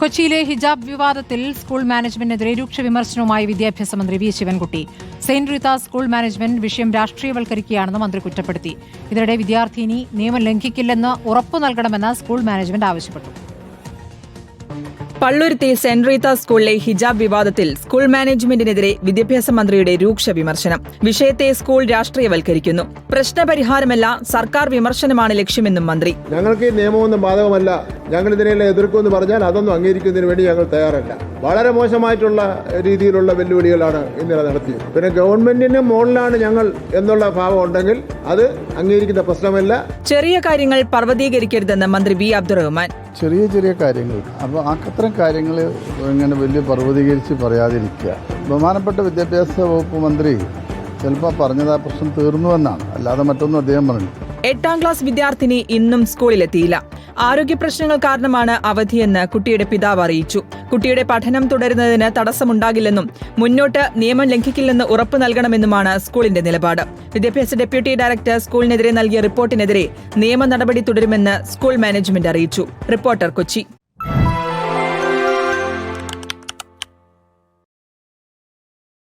കൊച്ചിയിലെ ഹിജാബ് വിവാദത്തിൽ സ്കൂൾ മാനേജ്മെന്റിനെതിരെ രൂക്ഷ വിമർശനവുമായി വിദ്യാഭ്യാസ മന്ത്രി V Sivankutty. Saint Rita school management വിഷയം രാഷ്ട്രീയവൽക്കരിക്കുകയാണെന്ന് മന്ത്രി കുറ്റപ്പെടുത്തി. ഇതിനിടെ വിദ്യാർത്ഥിനി നിയമം ലംഘിക്കില്ലെന്ന് ഉറപ്പു നൽകണമെന്ന് സ്കൂൾ മാനേജ്മെന്റ് ആവശ്യപ്പെട്ടു. പള്ളുരുത്തി സെന്റ് റീത്ത സ്കൂളിലെ ഹിജാബ് വിവാദത്തിൽ സ്കൂൾ മാനേജ്മെന്റിനെതിരെ വിദ്യാഭ്യാസ മന്ത്രിയുടെ രൂക്ഷ വിമർശനം. വിഷയത്തെ സ്കൂൾ രാഷ്ട്രീയവൽക്കരിക്കുന്നു. പ്രശ്നപരിഹാരമല്ല സർക്കാർ വിമർശനമാണ് ലക്ഷ്യമെന്നും മന്ത്രി. ഞങ്ങൾക്ക് ഈ നിയമമൊന്നും ബാധകമല്ല. ഞങ്ങൾ ഇതിനെല്ലാം എതിർക്കുമെന്ന് പറഞ്ഞാൽ അതൊന്നും അംഗീകരിക്കുന്നതിന് വേണ്ടി ഞങ്ങൾ തയ്യാറല്ല. വളരെ മോശമായിട്ടുള്ള രീതിയിലുള്ള വെല്ലുവിളികളാണ് ഇന്നലെ നടത്തിയത്. പിന്നെ ഗവൺമെന്റിന് മുകളിലാണ് ഞങ്ങൾ എന്നുള്ള ഭാവം ഉണ്ടെങ്കിൽ അത് അംഗീകരിക്കുന്ന പ്രശ്നമല്ല. ചെറിയ കാര്യങ്ങൾ പർവതീകരിക്കരുതെന്ന് മന്ത്രി വി അബ്ദുറഹ്മാൻ. ചെറിയ ചെറിയ കാര്യങ്ങൾ. അപ്പോൾ അത്തരം കാര്യങ്ങൾ ഇങ്ങനെ വലിയ പർവതീകരിച്ച് പറയാതിരിക്കുക. ബഹുമാനപ്പെട്ട വിദ്യാഭ്യാസ വകുപ്പ് മന്ത്രി ചിലപ്പോൾ പറഞ്ഞത് ആ പ്രശ്നം തീർന്നുവെന്നാണ് അല്ലാതെ മറ്റൊന്നും അദ്ദേഹം പറഞ്ഞു. എട്ടാം ക്ലാസ് വിദ്യാർത്ഥിനി ഇന്നും സ്കൂളിലെത്തിയില്ല. ആരോഗ്യ പ്രശ്നങ്ങൾ കാരണമാണ് അവധിയെന്ന് കുട്ടിയുടെ പിതാവ് അറിയിച്ചു. കുട്ടിയുടെ പഠനം തുടരുന്നതിന് തടസ്സമുണ്ടാകില്ലെന്നും മുന്നോട്ട് നിയമം ലംഘിക്കില്ലെന്ന് ഉറപ്പു നൽകണമെന്നുമാണ് സ്കൂളിന്റെ നിലപാട്. വിദ്യാഭ്യാസ ഡെപ്യൂട്ടി ഡയറക്ടർ സ്കൂളിനെതിരെ നൽകിയ റിപ്പോർട്ടിനെതിരെ നിയമ നടപടി തുടരുമെന്ന് സ്കൂൾ മാനേജ്മെന്റ് അറിയിച്ചു. റിപ്പോർട്ടർ കൊച്ചി.